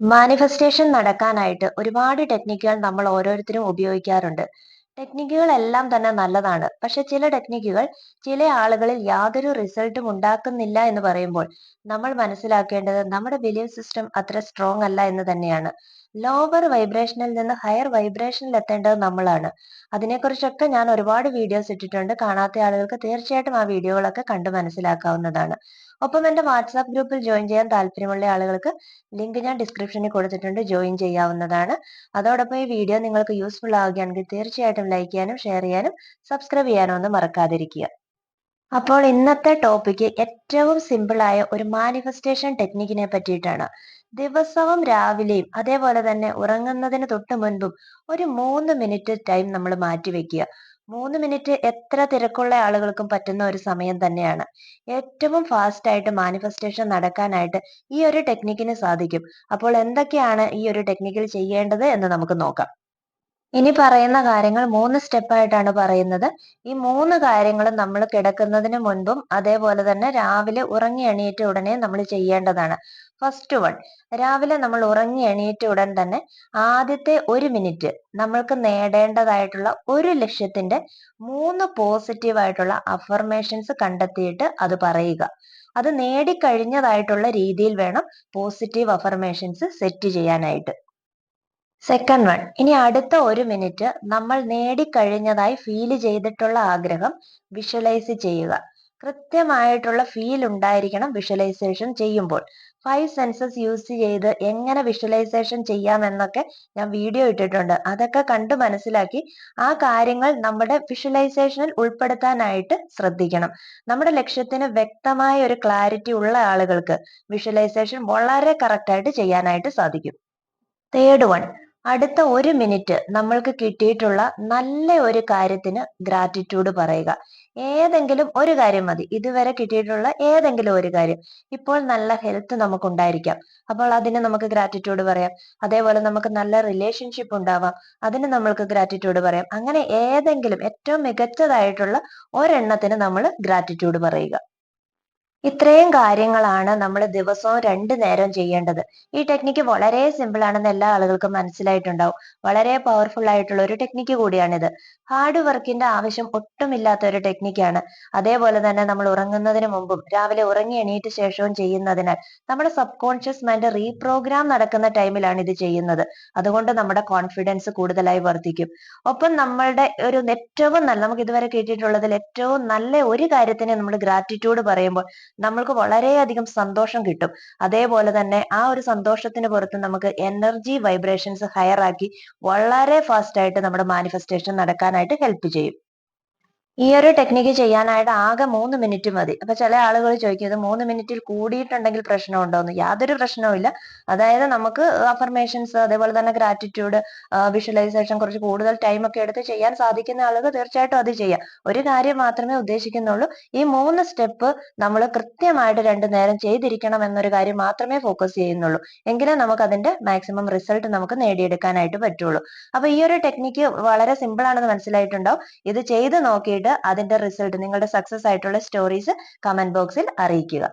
Manifestation നടക്കാനായിട്ട് ഒരുപാട് ടെക്നിക്കുകൾ നമ്മൾ ഓരോരുത്തരും ഉപയോഗിക്കാറുണ്ട്. ടെക്നിക്കുകൾ എല്ലാം തന്നെ നല്ലതാണ്. പക്ഷെ ചില ടെക്നിക്കുകൾ ചില ആളുകളിൽ യാതൊരു റിസൾട്ടും ഉണ്ടാക്കുന്നില്ല എന്ന് പറയുമ്പോൾ നമ്മൾ മനസ്സിലാക്കേണ്ടത് നമ്മുടെ ബിലീഫ് സിസ്റ്റം അത്ര സ്ട്രോങ് അല്ല എന്ന് തന്നെയാണ്. ലോവർ വൈബ്രേഷനിൽ നിന്ന് ഹയർ വൈബ്രേഷനിൽ എത്തേണ്ടത് നമ്മളാണ്. അതിനെക്കുറിച്ചൊക്കെ ഞാൻ ഒരുപാട് വീഡിയോസ് ഇട്ടിട്ടുണ്ട്. കാണാത്ത ആളുകൾക്ക് തീർച്ചയായിട്ടും ആ വീഡിയോകളൊക്കെ കണ്ടു മനസ്സിലാക്കാവുന്നതാണ്. ഒപ്പം എന്റെ വാട്സാപ്പ് ഗ്രൂപ്പിൽ ജോയിൻ ചെയ്യാൻ താല്പര്യമുള്ള ആളുകൾക്ക് ലിങ്ക് ഞാൻ ഡിസ്ക്രിപ്ഷനിൽ കൊടുത്തിട്ടുണ്ട്. ജോയിൻ ചെയ്യാവുന്നതാണ്. അതോടൊപ്പം ഈ വീഡിയോ നിങ്ങൾക്ക് യൂസ്ഫുൾ ആവുകയാണെങ്കിൽ തീർച്ചയായിട്ടും ലൈക്ക് ചെയ്യാനും ഷെയർ ചെയ്യാനും സബ്സ്ക്രൈബ് ചെയ്യാനും ഒന്നും മറക്കാതിരിക്കുക. അപ്പോൾ ഇന്നത്തെ ടോപ്പിക്ക് ഏറ്റവും സിമ്പിളായ ഒരു മാനിഫെസ്റ്റേഷൻ ടെക്നിക്കിനെ പറ്റിയിട്ടാണ്. ദിവസവും രാവിലെയും അതേപോലെ തന്നെ ഉറങ്ങുന്നതിന് തൊട്ട് മുൻപും ഒരു മൂന്ന് മിനിറ്റ് ടൈം നമ്മൾ മാറ്റി വെക്കുക. മൂന്ന് മിനിറ്റ് എത്ര തിരക്കുള്ള ആളുകൾക്കും പറ്റുന്ന ഒരു സമയം തന്നെയാണ്. ഏറ്റവും ഫാസ്റ്റ് ആയിട്ട് മാനിഫെസ്റ്റേഷൻ നടക്കാനായിട്ട് ഈ ഒരു ടെക്നിക്കിന് സാധിക്കും. അപ്പോൾ എന്തൊക്കെയാണ് ഈ ഒരു ടെക്നിക്കിൽ ചെയ്യേണ്ടത് എന്ന് നമുക്ക് നോക്കാം. ഇനി പറയുന്ന കാര്യങ്ങൾ മൂന്ന് സ്റ്റെപ്പായിട്ടാണ് പറയുന്നത്. ഈ മൂന്ന് കാര്യങ്ങളും നമ്മൾ കിടക്കുന്നതിന് മുൻപും അതേപോലെ തന്നെ രാവിലെ ഉറങ്ങി എണീറ്റ ഉടനെ നമ്മൾ ചെയ്യേണ്ടതാണ്. ഫസ്റ്റ് വൺ രാവിലെ നമ്മൾ ഉറങ്ങി എണീറ്റ ഉടൻ തന്നെ ആദ്യത്തെ ഒരു മിനിറ്റ് നമ്മൾക്ക് നേടേണ്ടതായിട്ടുള്ള ഒരു ലക്ഷ്യത്തിന്റെ മൂന്ന് പോസിറ്റീവ് ആയിട്ടുള്ള അഫർമേഷൻസ് കണ്ടെത്തിയിട്ട് അത് പറയുക. അത് നേടിക്കഴിഞ്ഞതായിട്ടുള്ള രീതിയിൽ വേണം പോസിറ്റീവ് അഫർമേഷൻസ് സെറ്റ് ചെയ്യാനായിട്ട്. സെക്കൻഡ് വൺ ഇനി അടുത്ത ഒരു മിനിറ്റ് നമ്മൾ നേടിക്കഴിഞ്ഞതായി ഫീൽ ചെയ്തിട്ടുള്ള ആഗ്രഹം വിഷ്വലൈസ് ചെയ്യുക. കൃത്യമായിട്ടുള്ള ഫീൽ ഉണ്ടായിരിക്കണം വിഷ്വലൈസേഷൻ ചെയ്യുമ്പോൾ. ഫൈവ് സെൻസസ് യൂസ് ചെയ്ത് എങ്ങനെ വിഷ്വലൈസേഷൻ ചെയ്യാം എന്നൊക്കെ ഞാൻ വീഡിയോ ഇട്ടിട്ടുണ്ട്. അതൊക്കെ കണ്ട് മനസ്സിലാക്കി ആ കാര്യങ്ങൾ നമ്മുടെ വിഷ്വലൈസേഷനിൽ ഉൾപ്പെടുത്താനായിട്ട് ശ്രദ്ധിക്കണം. നമ്മുടെ ലക്ഷ്യത്തിന് വ്യക്തമായ ഒരു ക്ലാരിറ്റി ഉള്ള ആളുകൾക്ക് വിഷ്വലൈസേഷൻ വളരെ കറക്റ്റ് ആയിട്ട് ചെയ്യാനായിട്ട് സാധിക്കും. തേർഡ് വൺ അടുത്ത ഒരു മിനിറ്റ് നമ്മൾക്ക് കിട്ടിയിട്ടുള്ള നല്ല ഒരു കാര്യത്തിന് ഗ്രാറ്റിറ്റ്യൂഡ് പറയുക. ഏതെങ്കിലും ഒരു കാര്യം മതി. ഇതുവരെ കിട്ടിയിട്ടുള്ള ഏതെങ്കിലും ഒരു കാര്യം. ഇപ്പോൾ നല്ല ഹെൽത്ത് നമുക്ക് ഉണ്ടായിരിക്കാം. അപ്പോൾ അതിന് നമുക്ക് ഗ്രാറ്റിറ്റ്യൂഡ് പറയാം. അതേപോലെ നമുക്ക് നല്ല റിലേഷൻഷിപ്പ് ഉണ്ടാവാം. അതിന് നമ്മൾക്ക് ഗ്രാറ്റിറ്റ്യൂഡ് പറയാം. അങ്ങനെ ഏതെങ്കിലും ഏറ്റവും മികച്ചതായിട്ടുള്ള ഒരെണ്ണത്തിന് നമ്മൾ ഗ്രാറ്റിറ്റ്യൂഡ് പറയുക. ഇത്രയും കാര്യങ്ങളാണ് നമ്മൾ ദിവസവും രണ്ടു നേരം ചെയ്യേണ്ടത്. ഈ ടെക്നിക്ക് വളരെ സിമ്പിൾ ആണെന്ന് എല്ലാ ആളുകൾക്കും മനസ്സിലായിട്ടുണ്ടാവും. വളരെ പവർഫുൾ ആയിട്ടുള്ള ഒരു ടെക്നിക്ക് കൂടിയാണിത്. ഹാർഡ് വർക്കിന്റെ ആവശ്യം ഒട്ടും ഇല്ലാത്ത ഒരു ടെക്നിക്കാണ് അതേപോലെ തന്നെ നമ്മൾ ഉറങ്ങുന്നതിന് മുമ്പും രാവിലെ ഉറങ്ങി എണീറ്റ ശേഷവും ചെയ്യുന്നതിനാൽ നമ്മുടെ സബ് കോൺഷ്യസ് മൈൻഡ് റീപ്രോഗ്രാം നടക്കുന്ന ടൈമിലാണ് ഇത് ചെയ്യുന്നത്. അതുകൊണ്ട് നമ്മുടെ കോൺഫിഡൻസ് കൂടുതലായി വർദ്ധിക്കും. ഒപ്പം നമ്മളുടെ ഒരു ഏറ്റവും നല്ല നമുക്ക് ഇതുവരെ കേട്ടിട്ടുള്ളതിൽ ഏറ്റവും നല്ല ഒരു കാര്യത്തിന് നമ്മൾ ഗ്രാറ്റിറ്റ്യൂഡ് പറയുമ്പോൾ നമ്മൾക്ക് വളരെയധികം സന്തോഷം കിട്ടും. അതേപോലെ തന്നെ ആ ഒരു സന്തോഷത്തിന് പുറത്ത് നമുക്ക് എനർജി വൈബ്രേഷൻസ് ഹയർ ആക്കി വളരെ ഫാസ്റ്റ് ആയിട്ട് നമ്മുടെ മാനിഫെസ്റ്റേഷൻ നടക്കാനായിട്ട് ഹെൽപ്പ് ചെയ്യും. ഈ ഒരു ടെക്നിക്ക് ചെയ്യാനായിട്ട് ആകെ മൂന്ന് മിനിറ്റ് മതി. അപ്പൊ ചില ആളുകൾ ചോദിക്കും ഇത് മൂന്ന് മിനിറ്റിൽ കൂടിയിട്ടുണ്ടെങ്കിൽ പ്രശ്നമുണ്ടോ എന്ന് യാതൊരു പ്രശ്നവുമില്ല അതായത് നമുക്ക് അഫർമേഷൻസ് അതേപോലെ തന്നെ ഗ്രാറ്റിറ്റ്യൂഡ് വിഷ്വലൈസേഷൻ കുറച്ച് കൂടുതൽ ടൈം ഒക്കെ എടുത്ത് ചെയ്യാൻ സാധിക്കുന്ന ആളുകൾ തീർച്ചയായിട്ടും അത് ചെയ്യാം. ഒരു കാര്യം മാത്രമേ ഉദ്ദേശിക്കുന്നുള്ളൂ. ഈ മൂന്ന് സ്റ്റെപ്പ് നമ്മൾ കൃത്യമായിട്ട് രണ്ടു നേരം ചെയ്തിരിക്കണം എന്നൊരു കാര്യം മാത്രമേ ഫോക്കസ് ചെയ്യുന്നുള്ളൂ. എങ്കിലേ നമുക്ക് അതിന്റെ മാക്സിമം റിസൾട്ട് നമുക്ക് നേടിയെടുക്കാനായിട്ട് പറ്റുള്ളൂ. അപ്പൊ ഈ ഒരു ടെക്നിക്ക് വളരെ സിമ്പിൾ ആണെന്ന് മനസ്സിലായിട്ടുണ്ടാവും. ഇത് ചെയ്ത് നോക്കിയിട്ട് അതിന്റെ റിസൾട്ട് നിങ്ങളുടെ സക്സസ് ആയിട്ടുള്ള സ്റ്റോറീസ് കമന്റ് ബോക്സിൽ അറിയിക്കുക.